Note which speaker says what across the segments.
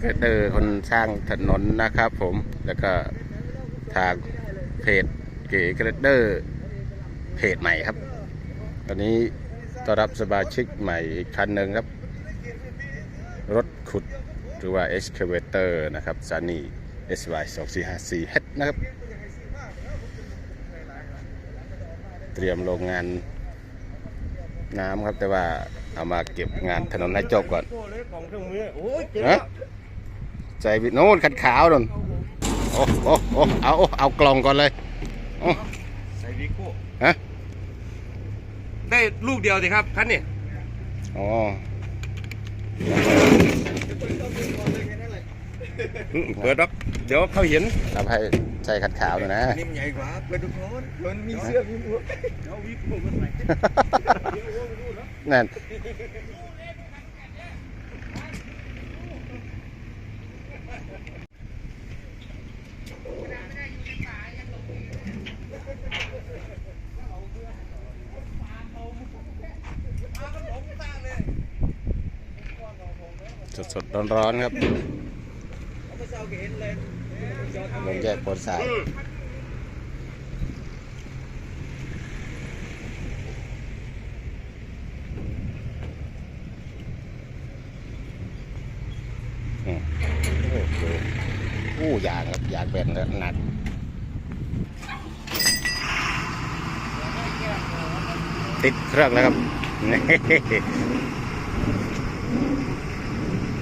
Speaker 1: เก๋เกเตอร์คนสร้างถนนนะครับผมแล้วก็ทางเพจเก๋เกเตอร์เพจใหม่ครับ ตอนนี้ต้อนรับสมาชิกใหม่อีกคันหนึ่งครับ รถขุดหรือว่า excavator นะครับซานี SY 2 4 5 4 h นะครับ เตรียมโรงงานน้ำครับแต่ว่าเอามาเก็บงานถนนให้จบก่อน
Speaker 2: โก้เลยของเครื่องมือโอ้ยเจ๋ง
Speaker 1: ฮะ ใจวิโน่นขันขาวนนโอ้โอ้โอ้เอาเอากล่องก่อนเลยโอ้
Speaker 2: ใส่วิโก้
Speaker 1: ฮะ
Speaker 2: ได้ลูกเดียวสิครับคันนี้
Speaker 1: อ๋อ
Speaker 2: เปิดรับเดี๋ยวเขาเห็น
Speaker 1: ทำให้ใจขันขาวหน่อยนะ
Speaker 2: นี่มันใหญ่กว่าเปิดทุกคนมันมีเสื้อมีหมวกเอาวิโก้มาใส่
Speaker 1: นั่น สดๆร้อนๆครับลงแยกโพนสายอืมโอ้โหอู้ยางครับยางแบนหนักติดเครื่องแล้วครับ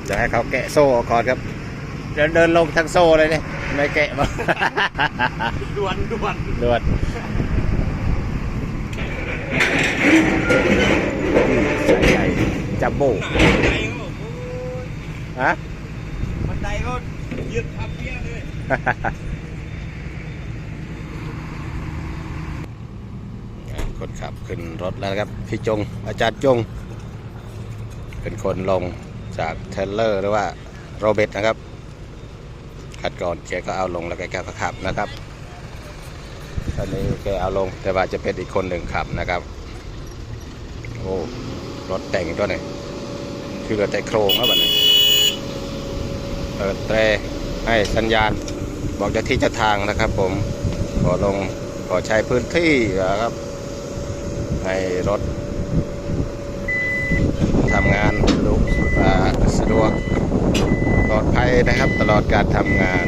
Speaker 1: จะให้เขาแกะโซ่ออกก่อนครับเดินเดินลงทั้งโซ่เลยเนี่ยไม่แกะมา
Speaker 2: ด่วนด่วน
Speaker 1: ดวดสายใหญ่จับโบ
Speaker 2: บันไดก็
Speaker 1: ฮะ
Speaker 2: บันไดก็ยืดทับเพี้ยเลย
Speaker 1: คนขับขึ้นรถแล้วนะครับ พี่จง อาจารย์จง เป็นคนลง จากเทเลอร์หรือว่าโรเบตนะครับ ขัดก่อนแกก็เอาลงแล้วแกก็ขับนะครับตอนนี้แกเอาลงแต่ว่าจะเป็นอีกคนหนึ่งขับนะครับ โอ้รถแต่งตัวไหนคือรถแต่โครงครับบัดนี้เปิดแตรให้สัญญาณบอกจะที่จะทางนะครับ ผมขอลงขอใช้พื้นที่นะครับ ให้รถ ทำงานลุกอ่าสะดวกปลอดภัยนะครับ ตลอดการทำงาน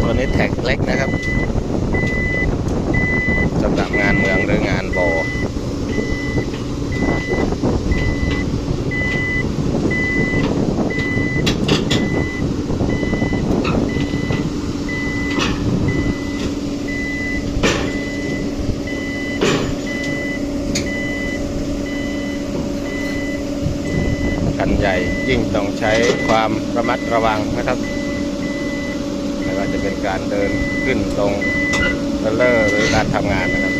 Speaker 1: ตัวนี้แท็กเล็กนะครับสำหรับงานเมืองหรืองานบอคัน ใหญ่ยิ่งต้องใช้ความระมัดระวังนะครับไม่ว่าจะเป็นการเดินขึ้นลงเทรลเลอร์หรือการทำงานนะครับ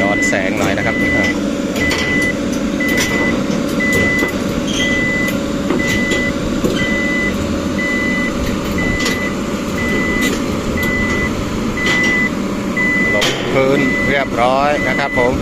Speaker 1: ย้อนแสงหน่อยนะครับ ลง พื้นเรียบร้อยนะครับผม